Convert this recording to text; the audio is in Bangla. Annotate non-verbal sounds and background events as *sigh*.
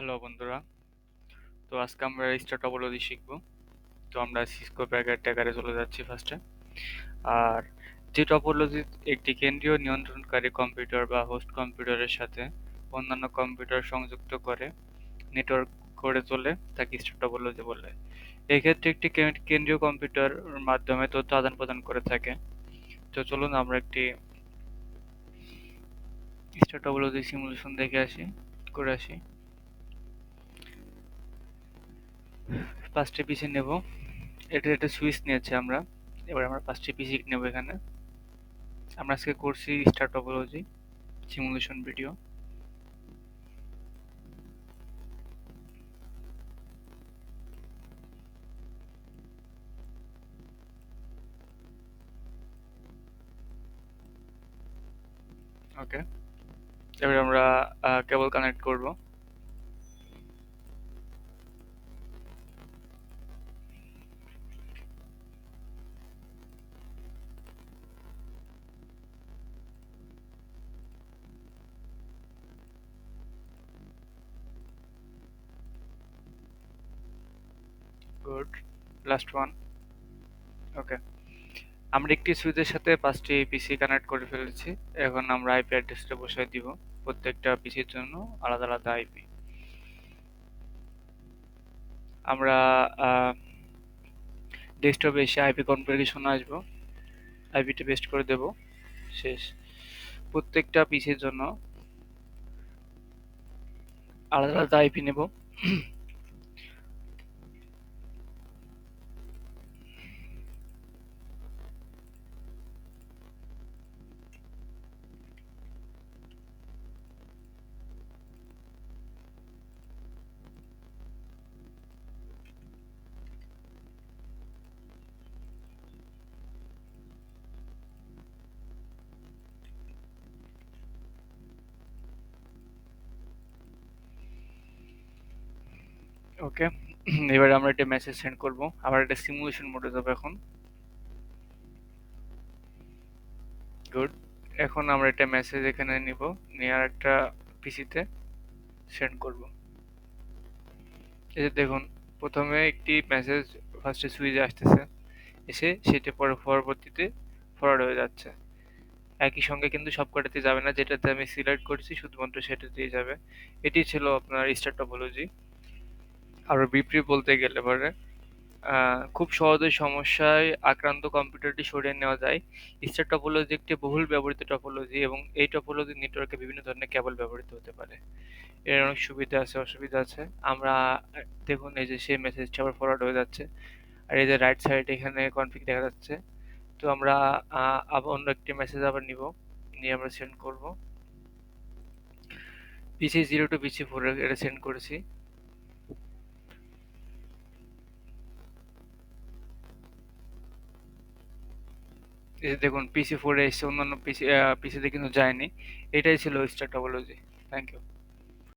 হ্যালো বন্ধুরা, তো আজকে আমরা স্টার টপোলজি শিখব। তো আমরা সিসকো প্যাকেট ট্যাগারে চলে যাচ্ছি ফার্স্টে আর যে টপোলজি একটি কেন্দ্রীয় নিয়ন্ত্রণকারী কম্পিউটার বা হোস্ট কম্পিউটারের সাথে অন্যান্য কম্পিউটার সংযুক্ত করে নেটওয়ার্ক করে চলে তাকে স্টার টপোলজি বলে। এক্ষেত্রে একটি কেন্দ্রীয় কম্পিউটার মাধ্যমে তথ্য আদান প্রদান করে থাকে। তো চলুন আমরা একটি স্টার টপোলজি সিমুলেশন দেখে আসি, করে আসি। পাঁচটি পিসি নেব। এটা একটা সুইচ নিয়েছি আমরা। এবার আমরা পাঁচটি পিসি নেব এখানে। আমরা আজকে করছি star topology simulation video okay এবার আমরা কেবল কানেক্ট করব। গুড লাস্ট ওয়ান ওকে আমরা একটি সুইচের সাথে পাঁচটি পিসি কানেক্ট করে ফেলেছি। এখন আমরা আইপি অ্যাড্রেসটা বসাই দিব। প্রত্যেকটা পিসির জন্য আলাদা আলাদা আইপি আমরা ডেস্কটপে এসে আইপি কনফিগারেশন আসব। আইপিটা পেস্ট করে দেব। শেষ। প্রত্যেকটা পিসির জন্য আলাদা আলাদা আইপি নেব। ওকে *clears throat* এবারে আমরা একটা মেসেজ সেন্ড করব। আবার একটা সিমুলেশন মোডে যাব এখন। গুড এখন আমরা একটা মেসেজ এখানে নিব। নিয়ে আর একটা পিসিতে সেন্ড করব। এই যে দেখুন, প্রথমে একটি মেসেজ ফার্স্টে সুইচে আসতেছে। এসে সেটা পরে পরবর্তীতে ফরওয়ার্ড হয়ে যাচ্ছে। একই সঙ্গে কিন্তু সব কটাতে যাবে না। যেটাতে আমি সিলেক্ট করেছি, শুধুমাত্র সেটাতেই যাবে। এটি ছিল আপনার স্টার টপোলজি আরও বিপরীত বলতে গেলে পরে খুব সহজে সমস্যায় আক্রান্ত কম্পিউটারটি সরিয়ে নেওয়া যায়। স্টার টপোলজি একটি বহুল ব্যবহৃত টপোলজি এবং এই টপোলজি নেটওয়ার্কে বিভিন্ন ধরনের কেবল ব্যবহৃত হতে পারে। এর অনেক সুবিধা আছে, অসুবিধা আছে। আমরা, দেখুন, এই যে সেই মেসেজটা আবার ফরওয়ার্ড হয়ে যাচ্ছে। আর এই যে রাইট সাইড এখানে কনফিগ দেখা যাচ্ছে। তো আমরা আবার অন্য একটি মেসেজ আবার নিব, নিয়ে আমরা সেন্ড করব। PC zero to PC four এটা সেন্ড করেছি। দেখুন পিসি ফোরে এসছে অন্যান্য পিসি পিসিতে কিন্তু যায়নি। এটাই ছিল স্টার টপোলজি থ্যাংক ইউ